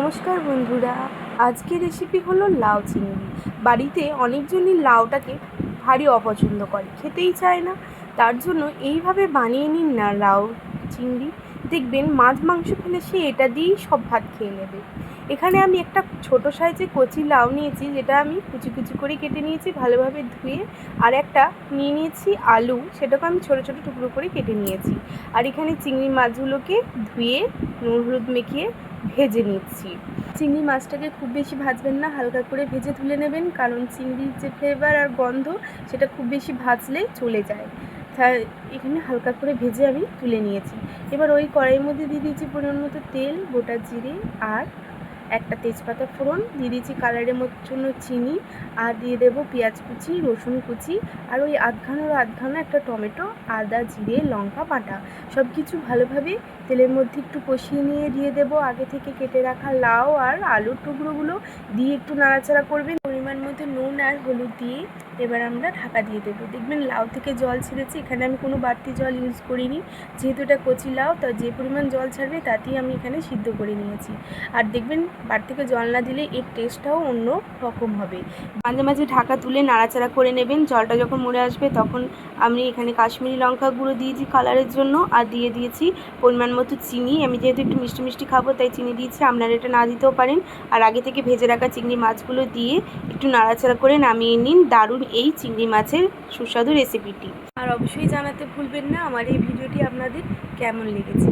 নমস্কার বন্ধুরা। আজকের রেসিপি হলো লাউ চিংড়ি। বাড়িতে অনেকজনই লাউটাকে ভারী অপছন্দ করে, খেতেই চায় না। তার জন্য এইভাবে বানিয়ে নিন না লাউ চিংড়ি। দেখবেন মাছ মাংস খেলে সে এটা দিয়েই সব ভাত খেয়ে নেবে। এখানে আমি একটা ছোট সাইজে কচি লাউ নিয়েছি, যেটা আমি কুচি কুচি করে কেটে নিয়েছি, ভালোভাবে ধুয়ে। আর একটা নিয়ে নিয়েছি আলু সেটাকে আমি ছোটো ছোটো টুকরো করে কেটে নিয়েছি। আর এখানে চিংড়ি মাছগুলোকে ধুয়ে নুন, হলুদ মেখে ভেজে নিচ্ছি। চিংড়ি মাছটাকে খুব বেশি ভাজবেন না, হালকা করে ভেজে তুলে নেবেন, কারণ চিংড়ির যে ফ্লেভার আর গন্ধ, সেটা খুব বেশি ভাজলে চলে যায়। তা এখানে হালকা করে ভেজে আমি তুলে নিয়েছি। এবার ওই কড়াইয়ের মধ্যে দিয়ে দিয়েছি পরিমাণ মতো তেল, গোটা জিরে আর একটা তেজপাতা ফোড়ন, দিয়ে দিয়েছি কালারের জন্য চিনি, আর দিয়ে দেবো পেঁয়াজ কুচি, রসুন কুচি, আর ওই আধখানোর আধখানো একটা টমেটো, আদা, জিরে, লঙ্কা, বাটা। সব কিছু ভালোভাবে তেলের মধ্যে একটু কষিয়ে নিয়ে দিয়ে দেবো। আগে থেকে কেটে রাখা লাউ আর আলুর টুকরোগুলো দিয়ে একটু নাড়াচাড়া করবেন। পরিমাণ মতো নুন আর হলুদ দিয়ে এবার আমরা ঢাকা দিয়ে দেবো। দেখবেন লাউ থেকে জল ছেড়েছে, এখানে আমি কোনো বাড়তি জল ইউজ করিনি। যেহেতু এটা কচি লাউ তা যে পরিমাণ জল ছাড়বে তাতেই আমি এখানে সিদ্ধ করে নিয়েছি। আর দেখবেন বাড়ি থেকে জল না দিলে এর টেস্টটাও অন্য রকম হবে। মাঝে মাঝে ঢাকা তুলে নাড়াচাড়া করে নেবেন, জলটা যখন মরে আসবে তখন আমি এখানে কাশ্মীরি লঙ্কা গুঁড়ো দিয়েছি কালারের জন্য, আর দিয়ে দিয়েছি পরিমাণ মতো চিনি। আমি যেহেতু একটু মিষ্টি মিষ্টি খাব, তাই চিনি দিয়েছি, আপনারা এটা না দিতেও পারেন। আর আগে থেকে ভেজে রাখা চিংড়ি মাছগুলো দিয়ে একটু নাড়াচাড়া করে নামিয়ে নিন। দারুণ এই চিংড়ি মাছের সুস্বাদু রেসিপিটি আর অবশ্যই জানাতে ভুলবেন না, আমার এই ভিডিওটি আপনাদের কেমন লেগেছে?